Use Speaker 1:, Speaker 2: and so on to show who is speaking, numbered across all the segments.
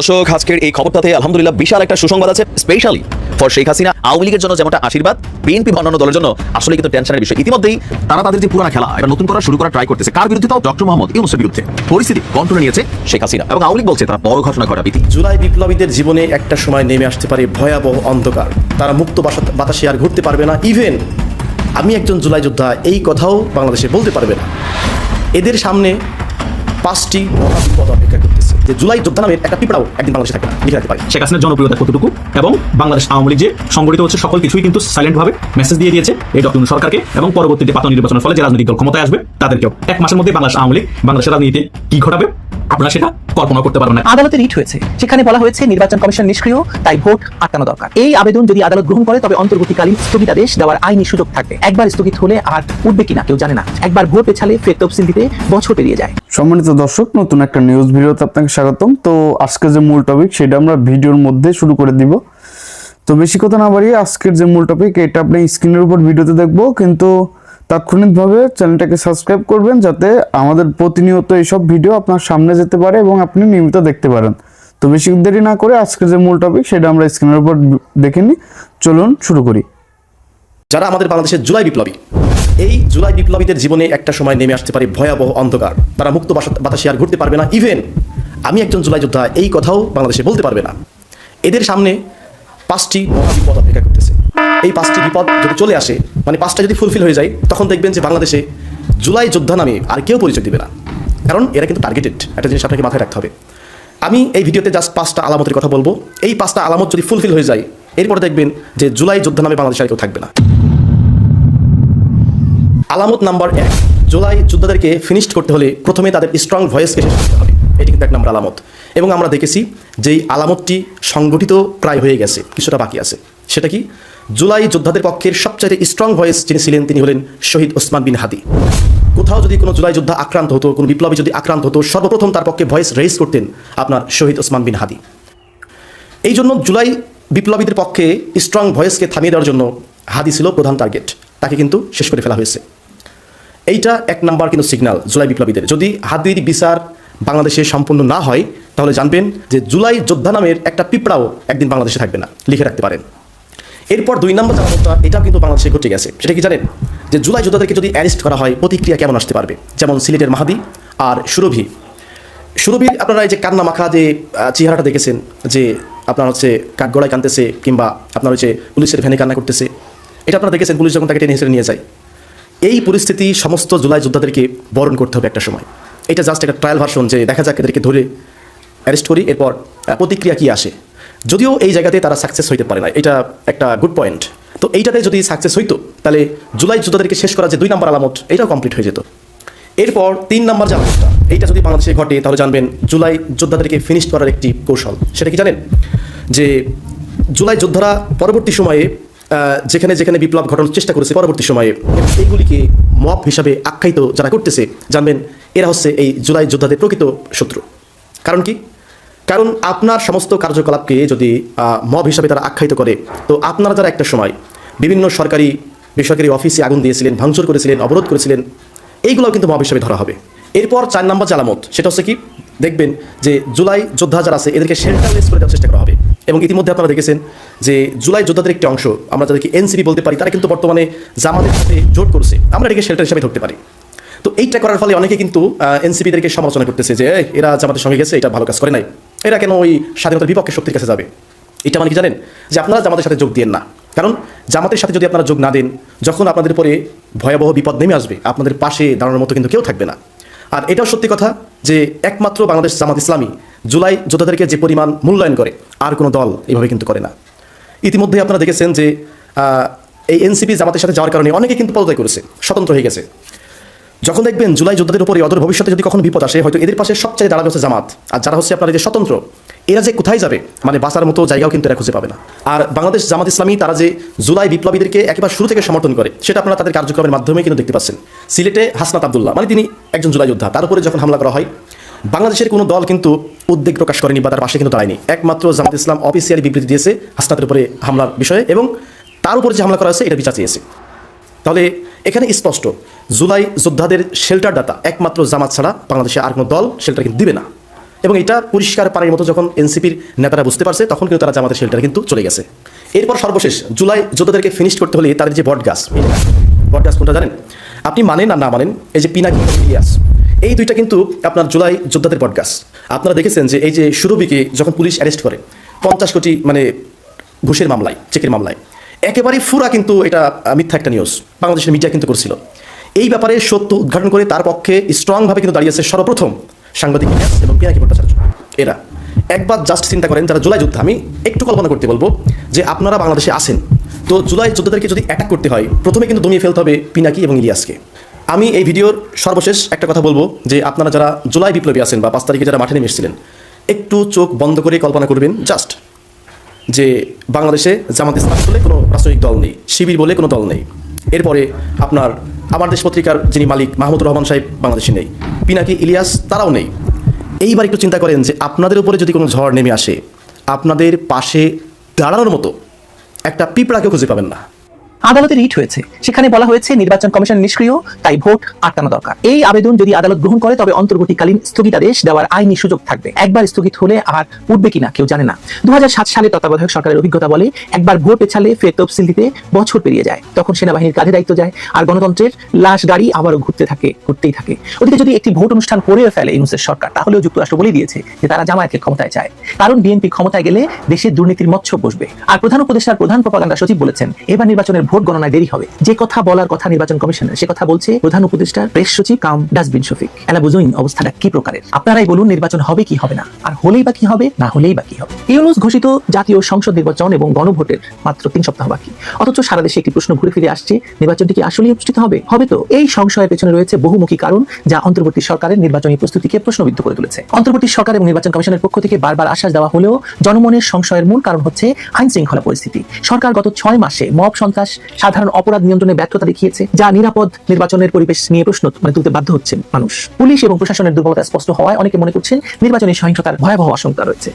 Speaker 1: দর্শক, আজকের এই খবরটাতে আলহামদুলিল্লাহ বিশাল একটা সুসংবাদ আছে স্পেশালি ফর শেখ হাসিনা আওয়ামী লীগের জন্য যেমনটা আশীর্বাদ বিএনপি অন্যান্য দলের জন্য আসলে কিন্তু টেনশনের বিষয়। ইতিমধ্যেই তারা তাদের যে পুরানা খেলা, এটা নতুন করা শুরু করা ট্রাই করতেছে। কার বিরুদ্ধে তাও? ডক্টর মোহাম্মদ ইউনুসের বিরুদ্ধে। পরিস্থিতি কন্ট্রোলে নিয়েছে শেখ হাসিনা এবং আওয়ামী লীগ বলছে, তারা বড় ঘটনা ঘটাবে।
Speaker 2: জুলাই বিপ্লবীদের জীবনে একটা সময় নেমে আসতে পারে ভয়াবহ অন্ধকার। তারা মুক্ত বাতাসে আর ঘুরতে পারবে না। ইভেন আমি একজন জুলাই যোদ্ধা, এই কথাও বাংলাদেশে বলতে পারবে না। এদের সামনে পাঁচটি মহাবিপদ অপেক্ষা যে জুলাই যোদ্ধা নামের একটা পিঁপড়াও একদিন বাংলাদেশে থাকবে, লিখে রাখতে পারে।
Speaker 3: শেখ হাসিনার জনপ্রিয়তা কতটুকু? এবং বাংলাদেশ আওয়ামী লীগ যে সংগঠিত হচ্ছে, সকল কিছুই কিন্তু সাইলেন্ট ভাবে মেসেজ দিয়ে দিয়েছে এই ডক্টর সরকারকে। এবং পরবর্তীতে পাতা নির্বাচনের ফলে যে রাজনৈতিক দল ক্ষমতায় আসবে, তাদেরকেও। এক মাসের মধ্যে বাংলাদেশ আওয়ামী লীগ, বাংলাদেশের রাজনীতিতে কি ঘটাবে? আপনারা সেটা কল্পনা করতে পারবেন না।
Speaker 4: আদালতে রিট হয়েছে। সেখানে বলা হয়েছে নির্বাচন কমিশন নিষ্ক্রিয় তাই ভোট আটকানো দরকার। এই আবেদন যদি আদালত গ্রহণ করে তবে অন্তর্বর্তীকালীন স্থগিতাদেশ দেওয়ার আইনি সুযোগ থাকবে। একবার স্থগিত হলে আর উঠবে কিনা কেউ জানে না। একবার ভোট পেছালে ফের তফসিল দিতে বছর পেরিয়ে যায়।
Speaker 5: সম্মানিত দর্শক নতুন একটা নিউজ ভিডিওতে আপনাকে স্বাগতম। তো আজকে যে মূল টপিক সেটা আমরা ভিডিওর মধ্যে শুরু করে দিব। তো বেশি কথা না বাড়িয়ে আজকের যে মূল টপিক এটা আপনি স্ক্রিনের উপর ভিডিওতে দেখব। কিন্তু তাৎক্ষণিকভাবে চ্যানেলটাকে সাবস্ক্রাইব করবেন যাতে আমাদের প্রতিনিয়ত এইসব ভিডিও আপনার সামনে যেতে পারে এবং আপনি নিয়মিত দেখতে পারেন। তো বেশি দেরি না করে আজকের যে মূল টপিক সেটা আমরা স্ক্রিনের উপর দেখে নিই। চলুন শুরু করি।
Speaker 2: যারা আমাদের বাংলাদেশের জুলাই বিপ্লবী, এই জুলাই বিপ্লবীদের জীবনে একটা সময় নেমে আসতে পারে ভয়াবহ অন্ধকার। তারা মুক্ত বাতাসে আর ঘুরতে পারবে না। ইভেন আমি একজন জুলাই যোদ্ধা, এই কথাও বাংলাদেশে বলতে পারবে না। এদের সামনে পাঁচটি মহাবিপদ অপেক্ষা করতেছে। এই পাঁচটি বিপদ যদি চলে আসে মানে পাঁচটা যদি ফুলফিল হয়ে যায়, তখন দেখবেন যে বাংলাদেশে জুলাই যোদ্ধা নামে আর কেউ পরিচয় দিবে না। কারণ এরা কিন্তু টার্গেটেড একটা জিনিস আপনাকে মাথায় রাখতে হবে। আমি এই ভিডিওতে জাস্ট পাঁচটা আলামতের কথা বলব। এই পাঁচটা আলামত যদি ফুলফিল হয়ে যায়, এরপরে দেখবেন যে জুলাই যোদ্ধা নামে বাংলাদেশে আর কেউ থাকবে না। আলামত নাম্বার এক, জুলাই যোদ্ধাদেরকে ফিনিশড করতে হলে প্রথমে তাদের স্ট্রং ভয়েসকে শেষ করতে হবে। এটি কিন্তু এক নম্বর আলামত। এবং আমরা দেখেছি যে এই আলামতটি সংগঠিত প্রায় হয়ে গেছে, কিছুটা বাকি আছে। সেটা কি? জুলাই যোদ্ধাদের পক্ষের সবচাইতে স্ট্রং ভয়েস যিনি ছিলেন, তিনি হলেন শহীদ ওসমান বিন হাদি। কোথাও যদি কোনো জুলাই যোদ্ধা আক্রান্ত হতো, কোনো বিপ্লবী যদি আক্রান্ত হতো, সর্বপ্রথম তার পক্ষে ভয়েস রেজ করতেন আপনার শহীদ ওসমান বিন হাদি। এই জন্য জুলাই বিপ্লবীদের পক্ষে স্ট্রং ভয়েসকে থামিয়ে দেওয়ার জন্য হাদি ছিল প্রধান টার্গেট তাকে কিন্তু শেষ করে ফেলা হয়েছে। এইটা এক নাম্বার কিন্তু সিগন্যাল জুলাই বিপ্লবীদের। যদি হাদির বিচার বাংলাদেশে সম্পূর্ণ না হয়, তাহলে জানবেন যে জুলাই যোদ্ধা নামের একটা পিঁপড়াও একদিন বাংলাদেশে থাকবে না। লিখে রাখতে পারেন। এরপর দুই নম্বর জানানোটা এটাও কিন্তু বাংলাদেশে ঘটে গেছে সেটা কি জানেন? যে জুলাই যোদ্ধাদেরকে যদি অ্যারেস্ট করা হয়, প্রতিক্রিয়া কেমন আসতে পারবে? যেমন সিলেটের মাহাদি আর সুরভি। সুরভির আপনারা এই যে কান্না মাখা যে চেহারাটা দেখেছেন, যে আপনার হচ্ছে কাঠগড়ায় কানতেছে কিংবা আপনার হচ্ছে পুলিশের ভ্যানে কান্না করতেছে, এটা আপনারা দেখেছেন, পুলিশ যখন তাকে টেনে হিসেবে নিয়ে যায়। এই পরিস্থিতি সমস্ত জুলাই যোদ্ধাদেরকে বরণ করতে হবে একটা সময়। এটা জাস্ট একটা ট্রায়াল ভার্সন যে দেখা যাক এদেরকে ধরে অ্যারেস্ট করি, এরপর প্রতিক্রিয়া কী আসে? যদিও এই জায়গাতে তারা সাকসেস হইতে পারে না এটা একটা গুড পয়েন্ট তো এইটাতে যদি সাকসেস হইতো, তাহলে জুলাই যোদ্ধাদেরকে শেষ করা যে দুই নম্বর আলামত, এটাও কমপ্লিট হয়ে যেত। এরপর তিন নম্বর জামানতটা এইটা যদি বাংলাদেশে ঘটে, তাহলে জানবেন জুলাই যোদ্ধাদেরকে ফিনিশ করার একটি কৌশল। সেটা কি জানেন? যে জুলাই যোদ্ধারা পরবর্তী সময়ে যেখানে যেখানে বিপ্লব ঘটানোর চেষ্টা করেছে, পরবর্তী সময়ে এইগুলিকে মব হিসাবে আখ্যায়িত যারা করতেছে, জানবেন এরা হচ্ছে এই জুলাই যোদ্ধাদের প্রকৃত শত্রু। কারণ কি? কারণ আপনার সমস্ত কার্যকলাপকে যদি মব হিসাবে তারা আখ্যায়িত করে, তো আপনারা যারা একটা সময় বিভিন্ন সরকারি, বেসরকারি অফিসে আগুন দিয়েছিলেন, ভাঙচুর করেছিলেন, অবরোধ করেছিলেন, এইগুলোও কিন্তু মব হিসাবে ধরা হবে। এরপর চার নম্বর জালামত সেটা হচ্ছে কি? দেখবেন যে জুলাই যোদ্ধা যারা আছে, এদেরকে শেল্টারলেস করে দেওয়ার চেষ্টা করা হবে। এবং ইতিমধ্যে আপনারা দেখেছেন যে জুলাই যোদ্ধাদের একটি অংশ, আমরা যাদেরকে এনসিপি বলতে পারি, তারা কিন্তু বর্তমানে জামাতের সাথে জোট করছে। আমরা এটাকে শেল্টার হিসাবে ধরতে পারি। তো এইটা করার ফলে অনেকে কিন্তু এনসিপিদেরকে সমালোচনা করতেছে যে এরা জামাতের সঙ্গে গেছে, এটা ভালো কাজ করে নাই। এরা কেন ওই স্বাধীনতার বিপক্ষে শক্তির কাছে যাবে? এটা মানে কি জানেন? যে আপনারা জামাতের সাথে যোগ দিয়েন না। কারণ জামাতের সাথে যদি আপনারা যোগ না দেন, যখন আপনাদের পরে ভয়াবহ বিপদ নেমে আসবে, আপনাদের পাশে দাঁড়ানোর মতো কিন্তু কেউ থাকবে না। আর এটাও সত্যি কথা যে একমাত্র বাংলাদেশ জামাত ইসলামী জুলাই যোদ্ধাদেরকে যে পরিমাণ মূল্যায়ন করে, আর কোনো দল এইভাবে কিন্তু করে না। ইতিমধ্যে আপনারা দেখেছেন যে এই এনসিপি জামাতের সাথে যাওয়ার কারণে অনেকে কিন্তু পদত্যাগ করেছে, স্বতন্ত্র হয়ে গেছে। যখন দেখবেন জুলাই যোদ্ধাদের উপরে অদূর ভবিষ্যতে যদি কখনো বিপদ আসে, হয়তো এদের পাশে সবচেয়ে দাঁড়াবে হচ্ছে জামাত। আর যারা হচ্ছে আপনার যে স্বতন্ত্র, এরা যে কোথায় যাবে মানে বাঁচার মতো জায়গাও কিন্তু এরা খুঁজে পাবে না। আর বাংলাদেশ জামাত ইসলামী, তারা যে জুলাই বিপ্লবীদেরকে একেবারে শুরু থেকে সমর্থন করে, সেটা আপনারা তাদের কার্যক্রমের মাধ্যমে কিন্তু দেখতে পাচ্ছেন। সিলেটে হাসনাত আবদুল্লাহ মানে তিনি একজন জুলাই যোদ্ধা, তার উপরে যখন হামলা করা হয়, বাংলাদেশের কোনো দল কিন্তু উদ্বেগ প্রকাশ করেনি বা তার পাশে কিন্তু দাঁড়ায়নি। একমাত্র জামাত ইসলাম অফিসিয়ালি বিবৃতি দিয়েছে হাসনাতের উপরে হামলার বিষয়ে এবং তার উপরে যে হামলা করা হয়েছে, এটা বিচার চেয়েছে। তাহলে এখানে স্পষ্ট, জুলাই যোদ্ধাদের শেল্টার ডাটা একমাত্র জামাত ছাড়া বাংলাদেশে আর কোনো দল শেল্টার কিন্তু দিবে না। এবং এটা পরিষ্কার পানির মতো যখন এনসিপির নেতারা বুঝতে পারছে, তখন কিন্তু তারা জামাতের শেল্টার কিন্তু চলে গেছে। এরপর সর্বশেষ, জুলাই যোদ্ধাদেরকে ফিনিশ করতে হলে তাদের যে বট গাছ বট গাছ কোনটা জানেন? আপনি মানেন আর না মানেন, এই যে পিনাকি ইলিয়াস, এই দুইটা কিন্তু আপনার জুলাই যোদ্ধাদের বট গাছ। আপনারা দেখেছেন যে এই যে সুরভিকে যখন পুলিশ অ্যারেস্ট করে, পঞ্চাশ কোটি মানে ঘুষের মামলায়, চেকের মামলায় একেবারে ফুরা কিন্তু এটা মিথ্যা একটা নিউজ বাংলাদেশের মিডিয়া কিন্তু করছিল। এই ব্যাপারে সত্য উদ্ঘাটন করে তার পক্ষে স্ট্রংভাবে কিন্তু দাঁড়িয়েছে সর্বপ্রথম সাংবাদিক এবং পিনাকি ভট্টাচার্য। এরা, একবার জাস্ট চিন্তা করেন যারা জুলাই যুদ্ধ, আমি একটু কল্পনা করতে বলব যে আপনারা বাংলাদেশে আসেন তো জুলাই যোদ্ধাদেরকে যদি অ্যাটাক করতে হয়, প্রথমে কিন্তু দমিয়ে ফেলতে হবে পিনাকি এবং ইলিয়াসকে। আমি এই ভিডিওর সর্বশেষ একটা কথা বলব যে আপনারা যারা জুলাই বিপ্লবী আছেন বা পাঁচ তারিখে যারা মাঠে নেমে এসেছিলেন, একটু চোখ বন্ধ করে কল্পনা করবেন জাস্ট যে বাংলাদেশে জামাত ইসলাম বলে কোনো রাজনৈতিক দল নেই, শিবির বলে কোনো দল নেই। এরপরে আপনার আমার দেশ পত্রিকার যিনি মালিক মাহমুদ রহমান সাহেব বাংলাদেশে নেই, পিনাকি ইলিয়াস তারাও নেই। এইবার একটু চিন্তা করেন যে আপনাদের উপরে যদি কোনো ঝড় নেমে আসে, আপনাদের পাশে দাঁড়ানোর মতো একটা পিঁপড়াকে খুঁজে পাবেন না।
Speaker 4: আদালতে রিট হয়েছে। সেখানে বলা হয়েছে, নির্বাচন কমিশন নিষ্ক্রিয়, তাই ভোট আটকানো দরকার। এই আবেদন যদি আদালত গ্রহণ করে, তবে অন্তর্বর্তীকালীন স্থগিতাদেশ দেওয়ার আইনি সুযোগ থাকবে। একবার স্থগিত হলে আর উঠবে কিনা, কেউ জানে না। দু হাজার সাত সালে তত্ত্বাবধায়ক সরকারের অভিজ্ঞতা বলে, একবার ভোট পেছালে ফের তফসিল দিতে বছর পেরিয়ে যায়। তখন সেনাবাহিনীর কাঁধে দায়িত্ব যায়, আর গণতন্ত্রের লাশ গাড়ি আবারও ঘুরতে থাকে, ঘুরতেই থাকে। ওদিকে যদি একটি ভোট অনুষ্ঠান করে ফেলে ইউনুসের সরকার, তাহলেও যুক্তরাষ্ট্র বলে দিয়েছে যে তারা জামায়াতকে ক্ষমতায় চায়। কারণ বিএনপি ক্ষমতায় গেলে দেশের দুর্নীতির মৎস্য বসবে। আর প্রধান উপদেষ্টার প্রধান প্রপাগান্ডা সচিব বলেছেন, এবার নির্বাচনের ভোট গণনায় দেরি হবে। যে কথা বলার কথা নির্বাচন কমিশনের, সে কথা বলছে প্রধান উপদেষ্টার প্রেস সচিব কাম ডাস্টবিন শফিক। এলা বুঝুন অবস্থাটা কি প্রকারের। আপনারাই বলুন নির্বাচন হবে কি হবে না। আর হলেই বা কি হবে, না হলেই বা কি হবে। ইউনুস ঘোষিত জাতীয় সংসদ নির্বাচন এবং গণভোটের মাত্র তিন সপ্তাহ বাকি। অথচ সারা দেশে একটি প্রশ্ন ঘুরে ফিরে আসছে, নির্বাচনটি কি আসলেই অনুষ্ঠিত হবে? হবে তো। এই সংশয়ের পেছনে রয়েছে বহুমুখী কারণ, যা অন্তর্বর্তী সরকারের নির্বাচনী প্রস্তুতিকে প্রশ্নবিদ্ধ করে তুলেছে। অন্তর্বর্তী সরকার এবং নির্বাচন কমিশনের পক্ষ থেকে বারবার আশ্বাস দেওয়া হলেও, জনমনের সংশয়ের মূল কারণ হচ্ছে আইন শৃঙ্খলা পরিস্থিতি। সরকার গত ছয় মাসে মব সন্ত্রাস সাধারণ অপরাধ নিয়ন্ত্রণে ব্যর্থতা দেখিয়েছে, যা নিরাপদ নির্বাচনের পরিবেশ নিয়ে প্রশ্ন মানে তুলতে বাধ্য হচ্ছে মানুষ। পুলিশ এবং প্রশাসনের দুর্বলতা স্পষ্ট হওয়ায় অনেকে মনে করছেন নির্বাচনী সহিংসতার ভয়াবহ আশঙ্কা রয়েছে।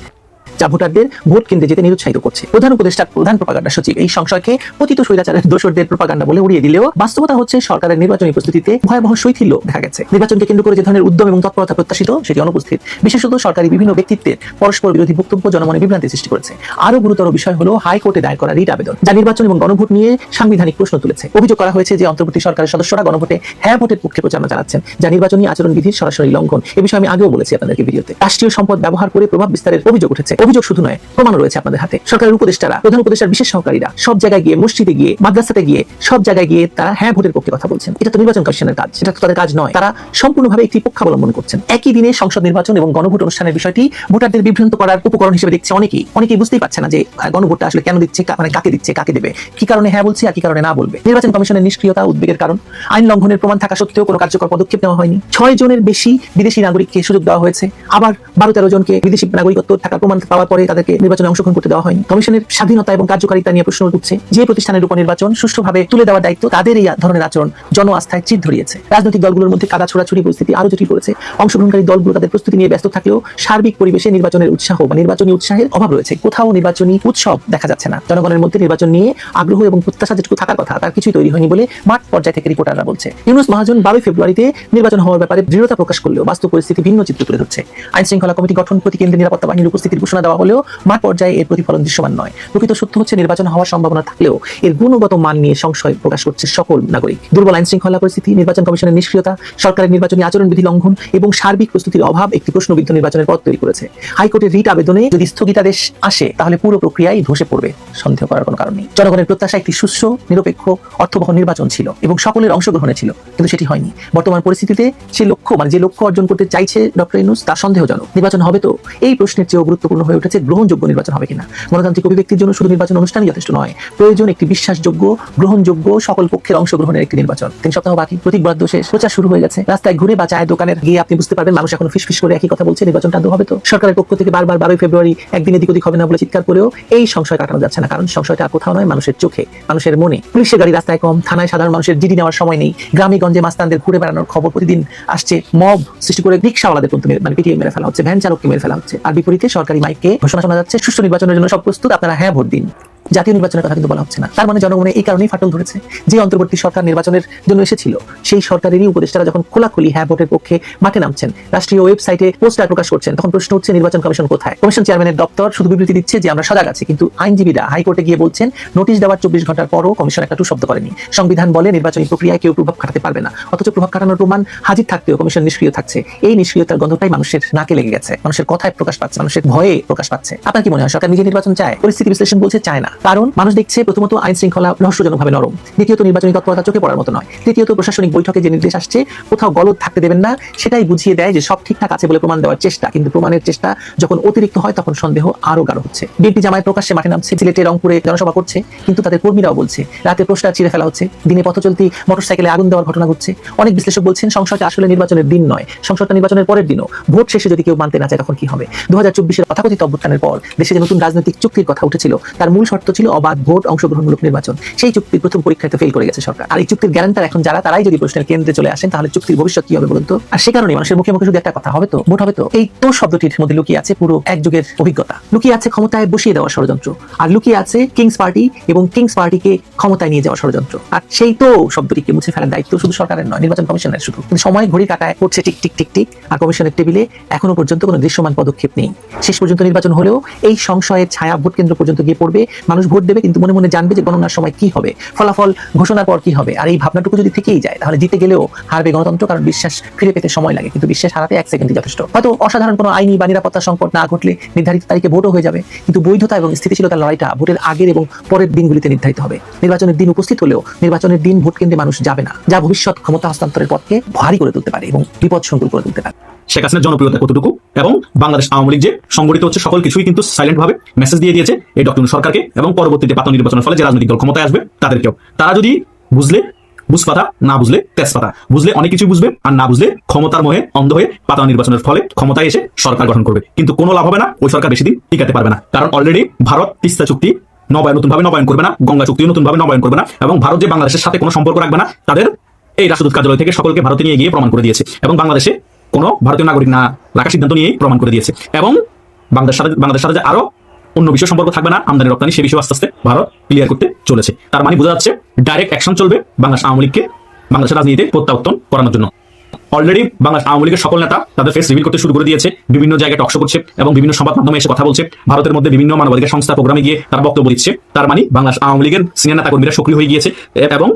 Speaker 4: যা ভোটারদের ভোট কেন্দ্রে যেতে নিরুৎসাহিত করছে। প্রধান উপদেষ্টার প্রধান প্রপাগান্ডা সচিব, এই সংশয়কে পতিত স্বৈরাচারের দোষরদের প্রপাগান্ডা বলে উড়িয়ে দিলেও বাস্তবতা হচ্ছে সরকারের নির্বাচনী প্রস্তুতিতে ভয়াবহ শৈথিল্য দেখা গেছে। নির্বাচনকে কেন্দ্র করে যে ধরনের উদ্যম এবং তৎপরতা প্রত্যাশিত, সেটি অনুপস্থিত। বিশেষত সরকারি বিভিন্ন ব্যক্তিত্বের পরস্পর বিরোধী বক্তব্য জনমনে বিভ্রান্তি সৃষ্টি করেছে। আরও গুরুতর বিষয় হলো হাইকোর্টে দায়ের করা রিট আবেদন, যা নির্বাচন এবং গণভোট নিয়ে সাংবিধানিক প্রশ্ন তুলেছে। অভিযোগ করা হয়েছে যে অন্তর্বর্তী সরকারের সদস্যরা গণভোটে হ্যাঁ ভোটের পক্ষে প্রচারণা চালাচ্ছেন, যা নির্বাচনী আচরণ বিধির সরাসরি লঙ্ঘন। এ বিষয়ে আমি আগেও বলেছি আপনাদেরকে ভিডিওতে। রাষ্ট্রীয় সম্পদ ব্যবহার করে প্রভাব বিস্তারের অভিযোগ উঠেছে। অভিযোগ শুধু নয় প্রমাণ রয়েছে আপনাদের হাতে। সরকারের উপদেষ্টারা, প্রধান উপদেষ্টার বিশেষ সহকারীরা সব জায়গায় গিয়ে, মসজিদে গিয়ে, মাদ্রাসাতে গিয়ে, সব জায়গায় গিয়ে তারা হ্যাঁ ভোটের পক্ষে কথা বলছেন। এটা তো নির্বাচন কমিশনের কাজ সেটা তো তাদের কাজ নয়। তারা সম্পূর্ণভাবে একটি পক্ষাবলম্বন করছেন। একই দিনে সংসদ নির্বাচন এবং গণভোট অনুষ্ঠানের বিষয়টি ভোটারদের বিভ্রান্ত করার উপকরণ হিসেবে দেখছে অনেকেই। অনেকেই বুঝতেই পারছে না যে গণভোটটা আসলে কেন দিচ্ছে মানে কাকে দিচ্ছে, কাকে দেবে, কি কারণে হ্যাঁ বলছে আর কি কারণে না বলবে। নির্বাচন কমিশনের নিষ্ক্রিয়তা উদ্বেগের কারণ। আইন লঙ্ঘনের প্রমাণ থাকা সত্ত্বেও কোনো কার্যকর পদক্ষেপ নেওয়া হয়নি। ছয় জনের বেশি বিদেশি নাগরিককে সুযোগ দেওয়া হয়েছে। আবার বারো তেরো জনকে বিদেশি নাগরিকত্ব থাকার প্রমাণ পাওয়ার পরে তাদেরকে নির্বাচনে অংশগ্রহণ করতে দেওয়া হয়নি। কমিশনের স্বাধীনতা এবং কার্যকারিতা নিয়ে প্রশ্ন উঠছে। যে প্রতিষ্ঠানের উপর নির্বাচন সুষ্ঠুভাবে তুলে দেওয়ার দায়িত্ব তাদের এই ধরনের আচরণ জন আস্থায় চিত ধরিয়েছে। রাজনৈতিক দলগুলোর মধ্যে কাদা ছোড়াছুড়ি পরিস্থিতি আরও জটিল করেছে। অংশগ্রহণকারী দলগুলো তাদের প্রস্তুতি নিয়ে ব্যস্ত থাকলেও সার্বিক পরিবেশে নির্বাচনের উৎসাহ বা নির্বাচনী উৎসাহের অভাব রয়েছে। কোথাও নির্বাচনী উৎসব দেখা যাচ্ছে না। জনগণের মধ্যে নির্বাচন নিয়ে আগ্রহ এবং প্রত্যাশা যেটুকু থাকার কথা, তার কিছুই তৈরি হয়নি বলে মাঠ পর্যায় থেকে রিপোর্টাররা বলছে। ইউনুস মহাজন বারোই ফেব্রুয়ারিতে নির্বাচন হওয়ার ব্যাপারে দৃঢ়তা প্রকাশ করলেও বাস্তব পরিস্থিতি ভিন্ন চিত্র তুলে ধরছে। আইন শৃঙ্খলা কমিটি গঠন প্রতি কেন্দ্রে নিরাপত্তা বাহিনীর উপস্থিতির ঘোষণা দেওয়া হলেও মাঠ পর্যায়ে এর প্রতিফলন দৃশ্যমান নয়। প্রকৃত সত্য হচ্ছে নির্বাচন হওয়ার সম্ভাবনা থাকলেও এর গুণগত মান নিয়ে সংশয় প্রকাশ করছে সকল নাগরিক। দুর্বল আইন শৃঙ্খলা পরিস্থিতি, নির্বাচন কমিশনের নিষ্ক্রিয়তা, সরকারের নির্বাচনী আচরণবিধি লঙ্ঘন এবং সার্বিক প্রস্তুতির অভাব একটি প্রশ্নবিদ্ধ নির্বাচনের পথ তৈরি করেছে। হাইকোর্টের রিট আবেদনে যদি স্থগিতাদেশ আসে, তাহলে পুরো প্রক্রিয়াই ধসে পড়বে। সন্দেহ করার কোনো কারণ নেই। জনগণের প্রত্যাশা একটি সুস্থ নিরপেক্ষ, অর্থবহ নির্বাচন ছিল এবং সকলের অংশগ্রহণে ছিল, কিন্তু সেটি হয়নি। বর্তমান পরিস্থিতিতে সে লক্ষ্য মানে যে লক্ষ্য অর্জন করতে চাইছে ডক্টর ইনুস তা সন্দেহজনক। নির্বাচন হবে তো? এই প্রশ্নের চেয়েও গুরুত্বপূর্ণ হয়ে উঠেছে, গ্রহণযোগ্য নির্বাচন হবে কিনা? গণতান্ত্রিক অভিব্যক্তির জন্য শুধু নির্বাচন অনুষ্ঠানই যথেষ্ট নয়, প্রয়োজন একটি বিশ্বাসযোগ্য, গ্রহণযোগ্য, সকল পক্ষের অংশগ্রহণের একটি নির্বাচন। তিন সপ্তাহ বাকি, প্রতীক বরাদ্দ শেষ, প্রচার শুরু হয়ে গেছে। রাস্তায় ঘুরে বা চায়ের দোকানের গিয়ে আপনি বুঝতে পারবেন মানুষ এখন ফিসফিস করে একই কথা বলছে, নির্বাচনটা হবে তো? সরকারের পক্ষ থেকে বারবার বারোই ফেব্রুয়ারি একদিন এদিক ওদিক হবে না বলে চিৎকার করেও এই সংশয় কাটানো যাচ্ছে না, কারণ সংশয়টা কোথাও নয়, মানুষের চোখে, মানুষের মনে। পুলিশের গাড়ি রাস্তায় কম, থানায় সাধারণ মানুষের জিডি নেওয়ার সময় নেই। গ্রামে গঞ্জে মাস্তানদের ঘুরে বেড়ানোর খবর প্রতিদিন আসছে। মব সৃষ্টি করে রিক্সাওয়ালাদের পর্যন্ত মানে পিটিয়ে মেরে ফেলা হচ্ছে, ভ্যান চালককে মেরে ফেলা হচ্ছে। আর বিপরীতে সরকারি মাইককে ঘোষণা শোনা যাচ্ছে সুষ্ঠু নির্বাচনের জন্য সব প্রস্তুত আপনারা হ্যাঁ ভোট দিন। জাতীয় নির্বাচনের কথা কিন্তু বলা হচ্ছে না। তার মানে জনগণে এই কারণেই ফাটল ধরেছে যে অন্তর্বর্তী সরকার নির্বাচনের জন্য এসেছিল। সেই সরকারেরই উপদেষ্টারা যখন খোলাখুলি হ্যাঁ ভোটের পক্ষে মাঠে নামছেন, রাষ্ট্রীয় ওয়েবসাইটে পোস্টার প্রকাশ করছেন, তখন প্রশ্ন হচ্ছে নির্বাচন কমিশন কোথায়? কমিশন চেয়ারম্যানের দপ্তর শুধু বিবৃতি দিচ্ছে যে আমরা সজাগ আছি কিন্তু আইনজীবীরা হাইকোর্টে গিয়ে বলছেন, নোটিশ দেওয়ার চব্বিশ ঘণ্টার পরও কমিশন একটা শব্দ করেনি। সংবিধান বলে নির্বাচনী প্রক্রিয়ায় কেউ প্রভাব খাটাতে পারবে না। অথচ প্রভাব খাটানোর প্রমাণ হাজির থাকতেও কমিশন নিষ্ক্রিয় থাকছে। এই নিষ্ক্রিয়তার গন্ধটাই মানুষের নাকে লেগে গেছে। মানুষের কথায় প্রকাশ পাচ্ছে, মানুষের ভয়ে প্রকাশ পাচ্ছে। আপনার কি মনে হয়, সরকার নিজে নির্বাচন চায়? পরিস্থিতি বিশ্লেষণ বলছে চায় না। কারণ মানুষ দেখছে প্রথমত আইন শৃঙ্খলা রহস্যজনকভাবে নরম, দ্বিতীয়ত নির্বাচনী তৎপরতা চোখে পড়ার মতো নয়, তৃতীয়ত প্রশাসনিক বৈঠকে যে নির্দেশ আসছে, কোথাও গলদ থাকতে দেবেন না, সেটাই বুঝিয়ে দেয় যে সব ঠিকঠাক আছে বলে প্রমাণ দেওয়ার চেষ্টা, কিন্তু প্রমাণের চেষ্টা যখন অতিরিক্ত হয় তখন সন্দেহ আরও গাঢ় হচ্ছে। বিএনপি জামায় প্রকাশ্যে মাঠে নামছে, সিলেটে রংপুরে জনসভা করছে, কিন্তু তাদের কর্মীরাও বলছে, রাতে পোস্টার চিরে ফেলা হচ্ছে, দিনে পথ চলতি মোটরসাইকেলে আগুন দেওয়ার ঘটনা ঘটছে। অনেক বিশ্লেষক বলছেন, সংসদটা আসলে নির্বাচনের দিন নয়, সংসদটা নির্বাচনের পরের দিনও, ভোট শেষে যদি কেউ মানতে না চায় তখন কি হবে? দু হাজার চব্বিশের তথাকথিত অভ্যুত্থানের পর দেশে যে নতুন রাজনৈতিক চুক্তির কথা উঠেছিল, তার মূল শর্ত ছিল, অবাধ ভোট অংশগ্রহণমূলক নির্বাচন। সেই চুক্তির প্রথম পরীক্ষায় ফেল করে গেছে সরকার। আর এই চুক্তির গ্যারান্টার এখন যারা, তারাই যদি প্রশ্নের কেন্দ্রে চলে আসেন, তাহলে চুক্তির ভবিষ্যৎ কি হবে বলুন তো? আর সে কারণে মানুষের মুখে মুখে শুধু একটা কথা, হবে তো? ভোট হবে তো? এই তো শব্দটির মধ্যে লুকিয়ে আছে পুরো এক যুগের অভিজ্ঞতা। লুকিয়ে আছে ক্ষমতায় বসিয়ে দেওয়ার ষড়যন্ত্র। আর লুকিয়ে আছে কিংস পার্টি এবং কিংস পার্টিকে ক্ষমতায় নিয়ে যাওয়ার ষড়যন্ত্র। আর সেই তো শব্দটিকে মুছে ফেলার দায়িত্ব শুধু সরকারের নয়, নির্বাচন কমিশনের শুধু। কিন্তু সময় ঘড়ি কাটায় করছে টিক টিক টিক টিক আর কমিশনের টেবিলে এখনও পর্যন্ত কোনো দৃশ্যমান পদক্ষেপ নেই। শেষ পর্যন্ত নির্বাচন হলেও এই সংশয়ের ছায়া ভোট কেন্দ্র পর্যন্ত গিয়ে পড়বে। মানুষ ভোট দেবে কিন্তু মনে মনে জানবে যে গণনার সময় কি হবে, ফলাফল, ঘোষণার পর কি হবে। আর এই ভাবনাটুকু যদি থেকেই যায়, তাহলে জিতে গেলেও হারবে গণতন্ত্র, কারণ বিশ্বাস ফিরে পেতে সময় লাগে, কিন্তু বিশ্বাস হারাতে এক সেকেন্ডই যথেষ্ট। হয়তো অসাধারণ কোনো আইনি বা নিরাপত্তা সংকট না ঘটলে নির্ধারিত তারিখে ভোটও হয়ে যাবে, কিন্তু বৈধতা এবং স্থিতিশীলতার লড়াইটা ভোটের আগের এবং পরের দিনগুলিতে নির্ধারিত হবে। নির্বাচনের দিন উপস্থিত হলেও নির্বাচনের দিন ভোট কেন্দ্রে মানুষ যাবে না, যা ভবিষ্যৎ ক্ষমতা হস্তান্তরের পথকে ভারী করে তুলতে পারে এবং বিপদ সংকুল করে তুলতে পারে।
Speaker 3: শেখ হাসিনার জনপ্রিয়তা কতটুকু এবং বাংলাদেশ আওয়ামী লীগ যে সংগঠিত হচ্ছে সকল কিছুই কিন্তু সাইলেন্ট ভাবে মেসেজ দিয়ে দিয়েছে এই ডক্টর সরকারকে এবং পরবর্তীতে পাতা নির্বাচনের ফলে যে রাজনৈতিক দল ক্ষমতায় আসবে তাদেরকেও। তারা যদি বুঝলে বুঝপাতা, না বুঝলে তেজপাতা, বুঝলে অনেক কিছু বুঝবে আর না বুঝলে ক্ষমতার মোহে অন্ধ হয়ে পাতা নির্বাচনের ফলে ক্ষমতায় এসে সরকার গঠন করবে। কিন্তু কোনো লাভ হবে না, ওই সরকার বেশি দিন টিকাতে পারবে না। কারণ অলরেডি ভারত তিস্তা চুক্তি নবায়ন নতুন ভাবে নবায়ন করবে না, গঙ্গা চুক্তি নতুন ভাবে নবায়ন করবে না এবং ভারত যে বাংলাদেশের সাথে কোনো সম্পর্ক রাখবে না, তাদের এই রাষ্ট্রদূত কার্যালয় থেকে সকলকে ভারতে নিয়ে গিয়ে প্রমাণ করে দিয়েছে। এবং বাংলাদেশে কোনো ভারতীয় নাগরিক না রাখার সিদ্ধান্ত নিয়েই প্রমাণ করে দিয়েছে। এবং বাংলাদেশ সাথে বাংলাদেশের সাথে যে আরও অন্য বিষয় সম্পর্ক থাকবে না, আমদানি রপ্তানি, সে বিষয়ে আস্তে আস্তে ভারত ক্লিয়ার করতে চলেছে। তার মানে বোঝা যাচ্ছে ডাইরেক্ট অ্যাকশন চলবে বাংলাদেশ আওয়ামী লীগকে বাংলাদেশের রাজনীতিতে প্রত্যাবর্তন করানোর জন্য। অলরেডি বাংলাদেশ আওয়ামী লীগের সকল নেতা তাদের ফেস রিভিল করতে শুরু করে দিয়েছে, বিভিন্ন জায়গায় টকশো করছে এবং বিভিন্ন সংবাদ মাধ্যমে এসে কথা বলছে। ভারতের মধ্যে বিভিন্ন মানবাধিকার সংস্থা প্রোগ্রামে গিয়ে তারা বক্তব্য দিচ্ছে। তার মানে বাংলাদেশ আওয়ামী লীগের সিনিয়র নেতা কর্মীরা সক্রিয় হয়ে গিয়েছে এবং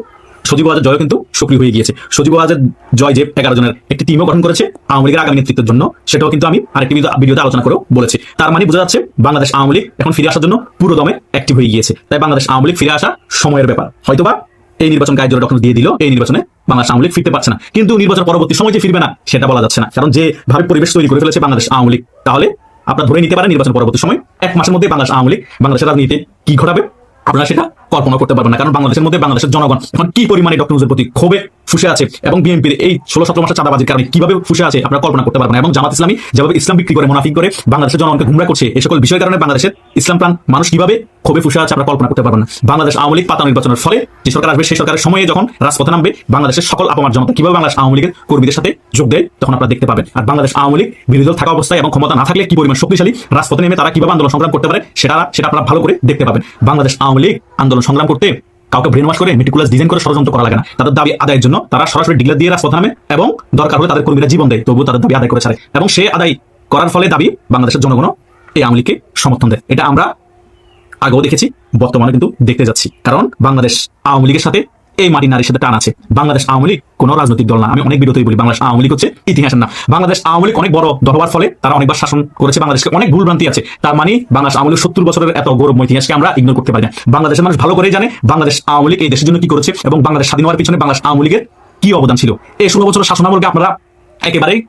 Speaker 3: সজীব ওয়াজের জয় কিন্তু সক্রিয় হয়ে গিয়েছে। সজীব ওয়াজের জয় যে এগারো জনের একটি টিমও গঠন করেছে আওয়ামী লীগের আগামী নেতৃত্বের জন্য, সেটাও কিন্তু আমি আরেকটি ভিডিওতে আলোচনা করেও বলেছি। তার মানে বোঝা যাচ্ছে বাংলাদেশ আওয়ামী লীগ এখন ফিরে আসার জন্য পুরো দমে অ্যাক্টিভ হয়ে গিয়েছে। তাই বাংলাদেশ আওয়ামী লীগ ফিরে আসা সময়ের ব্যাপার। হয়তোবা এই নির্বাচন কার্যকর যখন দিয়ে দিল, এই নির্বাচনে বাংলাদেশ আওয়ামী লীগ ফিরতে পারছে না। কিন্তু নির্বাচন পরবর্তী সময় যে ফিরবে না, সেটা বলা যাচ্ছে না। কারণ যে ভাবে পরিবেশ তৈরি করে ফেলেছে বাংলাদেশ আওয়ামী লীগ, তাহলে আপনারা ধরে নিতে পারেন নির্বাচন পরবর্তী সময় এক মাসের মধ্যে বাংলাদেশ আওয়ামী লীগ বাংলাদেশের রাজনীতিতে কি ঘটাবে? আপনারা সেটা কল্পনা করতে পারবেন না, কারণ বাংলাদেশের মধ্যে বাংলাদেশের জনগণ এখন কি পরিমাণে ডক্টর মুজের প্রতি ক্ষোভে ফুসে আছে এবং বিএনপির এই ষোলো সতেরো মাসের চাঁদাবাজির কারণে কীভাবে ফুসে আছে আপনারা কল্পনা করতে পারবেন এবং জামাত ইসলামী যেভাবে ইসলাম বিক্রি করে, মুনাফিক করে, বাংলাদেশের জনগণকে গুমরা করছে এই সকল বিষয়ের কারণে বাংলাদেশের ইসলাম প্রাণ মানুষ কীভাবে ক্ষোভে ফুসে আছে আপনারা কল্পনা করতে পারবেন না। বাংলাদেশ আওয়ামী লীগ পাতা নির্বাচনের ফলে যে সরকার আসবে, সেই সরকারের সময়ে যখন রাজপথে নামবে, বাংলাদেশের সকল আপামার জনতা কীভাবে বাংলাদেশ আওয়ামী লীগের কর্মীদের সাথে যোগ দেয়, তখন আপনারা দেখতে পাবেন। আর বাংলাদেশ আওয়ামী লীগ বিরোধী দল থাকা অবস্থায় এবং ক্ষমতা না থাকলে কি পরিমাণ শক্তিশালী, রাজপথে নেমে তারা কীভাবে আন্দোলন সংগ্রাম করতে পারে, সেটা সেটা আপনারা ভালো করে দেখতে পাবেন। বাংলাদেশ আওয়ামী লীগ আন্দোলন সংগ্রাম করতে কাউকে ব্রেন ওয়াশ করে মেটিকুলাস ডিজাইন করে ষড়যন্ত্র করা লাগে না। তাদের দাবি আদায়ের জন্য তারা সরাসরি ডিগ্লার দিয়ে রাজপথ নামে এবং দরকার হলে তাদের কর্মীরা জীবন দেয়। তবুও তাদের দাবি আদায় করে ছাড়ে। এবং সে আদায় করার ফলে দাবি বাংলাদেশের জনগণ এই আওয়ামী লীগকে সমর্থন দেয়। এটা আমরা আগেও দেখেছি বর্তমানে কিন্তু দেখতে যাচ্ছি। কারণ বাংলাদেশ আওয়ামী লীগের সাথে এই মাটি নারীর সাথে টান আছে। বাংলাদেশ আওয়ামী লীগ কোন রাজনৈতিক দল না। আমি অনেক বিরতই বলি, বাংলাদেশ আওয়ামী লীগ হচ্ছে ইতিহাসের না। বাংলাদেশ আওয়ামী লীগ অনেক বড় দল হওয়ার ফলে তারা অনেকবার শাসন করেছে বাংলাদেশকে অনেক ভুলভ্রান্তি আছে। তার মানে বাংলাদেশ আওয়ামী লীগ সত্তর বছরের এত গৌরব ইতিহাসকে আমরা ইগনোর করতে পারি না। বাংলাদেশের মানুষ ভালো করেই জানে বাংলাদেশ আওয়ামী লীগ এই দেশের জন্য কি করেছে এবং বাংলাদেশ স্বাধীন হওয়ার পিছনে বাংলাদেশ আওয়ামী লীগের কি অবদান ছিল। এই ষোলো বছরের শাসনামলকে আপনারা একেবারেই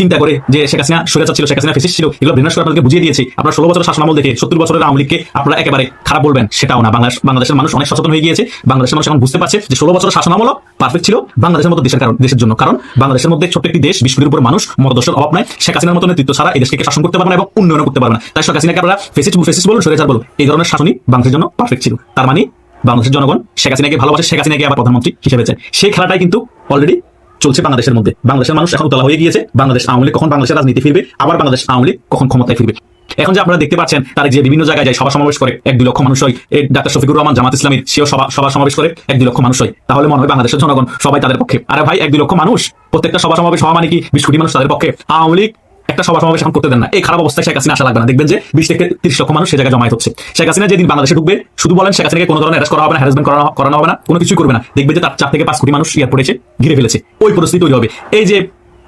Speaker 3: চিন্তা করে যে শেখ হাসিনা স্বৈরাচার ছিল শেখ হাসিনা ফেসিস ছিল, এগুলো বিনাশ করে আপনাদেরকে বুঝিয়ে দিয়েছি। আপনারা ষোলো বছরের শাসনামল দেখে সত্তর বছরের আওয়ামী লীগকে আপনারা একেবারে খারাপ বলবেন, সেটাও না। বাংলাদেশ বাংলাদেশের মানুষ অনেক সচেতন হয়ে গিয়েছে। বাংলাদেশের মানুষ এখন বুঝতে পারছে যে ষোলো বছরের শাসনামল পারফেক্ট ছিল। বাংলাদেশের মতো দেশের কারণ দেশের জন্য। কারণ বাংলাদেশের মধ্যে ছোট্ট একটি দেশ, বিশ কোটির উপর মানুষ, মতদর্শের অভাব নাই। শেখ হাসিনার মতো নেতৃত্ব ছাড়া এই দেশকে শাসন করতে পারবে না এবং উন্নয়ন করতে পারবে না। তাই শেখ হাসিনাকে আপনারা ফেসিস ফেসিস বলুন স্বৈরাচার বলুন। এই ধরনের শাসনই বাংলাদেশের জন্য পারফেক্ট ছিল। তার মানে বাংলাদেশের জনগণ শেখ হাসিনাকে ভালোবাসে, শেখ হাসিনাকে আবার প্রধানমন্ত্রী হিসেবে চায়। সেই খেলাটাই কিন্তু অলরেডি চলছে বাংলাদেশের মধ্যে। বাংলাদেশের মানুষ এখন তোলা হয়ে গিয়েছে। বাংলাদেশ আওয়ামী লীগ কখন বাংলাদেশের রাজনীতি ফিরবে? আবার বাংলাদেশ আওয়ামী লীগ কখন ক্ষমতায় ফিরবে? এখন যে আপনারা দেখতে পাচ্ছেন, তারা যে বিভিন্ন জায়গায় যায় সভা সমাবেশ করে, এক দুই লক্ষ মানুষ হয়। এই ডাক্তার শফিকুর রহমান, জামাত ইসলামী সেও সভা সভা সমাবেশ করে, এক দুই লক্ষ মানুষ হয়। তাহলে মনে হয় বাংলাদেশের জনগণ সবাই তাদের পক্ষে। আরে ভাই, এক দুই লক্ষ মানুষ? প্রত্যেকটা সভা সমাবেশ হওয়া মানে কি? বিশ কোটি মানুষ তাদের পক্ষে। আওয়ামী লীগ একটা সভা সমাবেশ এখন করতে দেন না। এই খারাপ অবস্থায় শেখ হাসিনা আসা লাগবে না। দেখবেন যে বিশ থেকে তিরিশ লক্ষ মানুষ সে জায়গায় জমায়েত হচ্ছে। শেখ হাসিনা যেদিন বাংলাদেশে ঢুকবে, শুধু বলেন শেখ হাসিনাকে কোনো ধরনের অ্যারেস্ট করা হবে না হ্যারাসমেন্ট করানো হবে না, কোনো কিছুই করবে না। দেখবে যে তার চার থেকে পাঁচ কোটি মানুষ এয়ারপোর্টে এসে ঘিরে ফেলেছে। ওই পরিস্থিতি তৈরি হবে। এই যে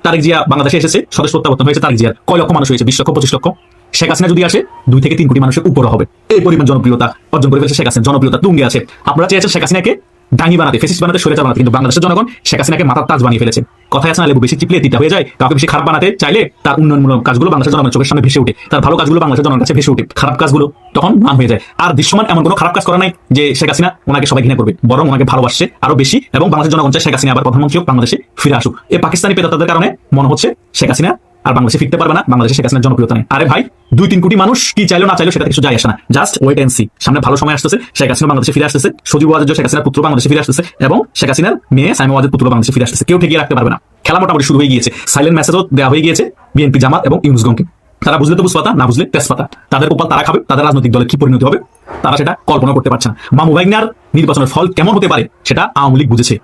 Speaker 3: তারেক জিয়া বাংলাদেশে এসেছে, স্বদেশ প্রত্যাবর্তন হয়েছে তারেক জিয়ার। কয় লক্ষ মানুষ হয়েছে? বিশ লক্ষ, পঁচিশ লক্ষ? শেখ হাসিনা যদি আসে, দুই থেকে তিন কোটি মানুষের উপরে হবে। এই পরিমাণ জনপ্রিয়তা অর্জন করে ফেলেছে শেখ হাসিনা। জনপ্রিয়তা তুঙ্গে আছে। আপনারা চেয়েছেন শেখ হাসিনাকে ডাঙ্গি বানাতে ফেসিস্ট বানাতে সরে বানাতে। কিন্তু বাংলাদেশের জনগণ শেখ হাসিনাকে মাথার তাজ বানিয়ে ফেলেছে। কথায় আছে না, লেবু, বেশি চিপলে দিতে হয়ে যায়, কাউকে বেশি খারাপ বানাতে চাইলে তার উন্নয়নমূলক কাজগুলো বাংলাদেশের জনগণের চোখের সামনে ভেসে ওঠে তার ভালো কাজগুলো বাংলাদেশের জনগণের কাছে ভেসে উঠে। খারাপ কাজগুলো তখন মান হয়ে যায়। আর দৃশ্যমান এমন কোনো খারাপ কাজ করা নাই যে শেখ হাসিনা ওনাকে সবাই ঘৃণা করবে, বরং ওনাকে ভালোবাসছে আরও বেশি এবং বাংলাদেশের জনগণ চায় শেখ হাসিনা আবার প্রধানমন্ত্রী বাংলাদেশে ফিরে আসুক। এই পাকিস্তানি পেতাদের কারণে মনে হচ্ছে শেখ হাসিনা আর বাংলাদেশে ফিরতে পারবে না, বাংলাদেশে শেখ হাসিনার জনপ্রিয়তা নেই। আরে ভাই, দুই তিন কোটি মানুষ কি চাইলো না চাইলো সেটা কিছু যায় আসে না। জাস্ট ওয়েট এন্ড সি সামনে ভালো সময় আসতেছে, শেখ হাসিনা বাংলাদেশে ফিরে আসতেছে, সজীব ওয়াজের শেখ হাসিনার পুত্র বাংলাদেশে ফিরে আসতেছে, এবং শেখ হাসিনার মেয়ে সাইমা ওয়াজের পুত্র বাংলাদেশে ফিরে আসতেছে। কেউ ঠেকিয়ে রাখতে পারবে না। খেলা মোটামুটি শুরু হয়ে গিয়েছে। সাইলেন্ট মেসেজও দেওয়া হয়ে গিয়েছে বিএনপি জামাত এবং ইউনুসগণকে তারা বুঝলে তো বুঝপাতা, না বুঝলে তেজপাতা। তাদের কপাল তারা খাবে, তাদের রাজনৈতিক দলের কি পরিণতি হবে, তারা সেটা কল্পনা করতে পারছে না। মামু ভাইগনার নির্বাচনের ফল কেমন হতে পারে, সেটা আওয়ামী লীগ বুঝেছে।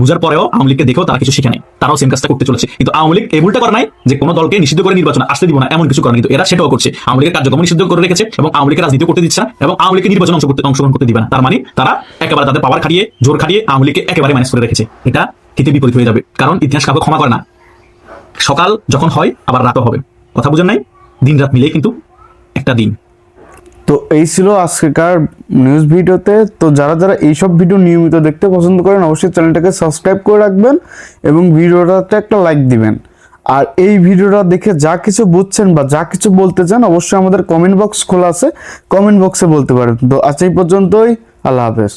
Speaker 3: বুঝার পরেও আওয়ামী লীগকে দেখেও তারা কিছু শিখে নেই তারাও সেম কাজটা করতে চলেছে। কিন্তু আওয়ামী লীগ এই ভুলটা করে নাই যে কোনো দলকে নিষিদ্ধ করে নির্বাচন আসতে দিব না, এমন কিছু করে কিন্তু এরা সেটাও করছে। আওয়ামী লীগের কার্যক্রম নিষিদ্ধ করে রেখেছে এবং আওয়ামী লীগের রাজনীতি করতে দিচ্ছে না এবং আওয়ামী লীগের নির্বাচন অংশ করতে অংশগ্রহণ করতে দিবে না। তার মানে তারা একেবারে তাদের পাওয়ার খাটিয়ে, জোর খাটিয়ে আওয়ামী লীগকে একেবারে ম্যানেজ করে রেখেছে। এটা হিতে বিপরীত হয়ে যাবে। কারণ ইতিহাস কাউকে ক্ষমা করে না। সকাল যখন হয়, আবার রাতও হবে। কথা বুঝেন নাই? দিন রাত মিলে কিন্তু একটা দিন।
Speaker 5: তো এই ছিল আজকেকার নিউজ ভিডিওতে। তো যারা যারা এইসব ভিডিও নিয়মিত দেখতে পছন্দ করেন, অবশ্যই চ্যানেলটাকে সাবস্ক্রাইব করে রাখবেন এবং ভিডিওটাতে একটা লাইক দিবেন। আর এই ভিডিওটা দেখে যা কিছু বুঝছেন বা যা কিছু বলতে চান, অবশ্যই আমাদের কমেন্ট বক্স খোলা আছে। কমেন্ট বক্সে বলতে পারেন। তো আজ এই পর্যন্তই। আল্লাহ হাফেজ।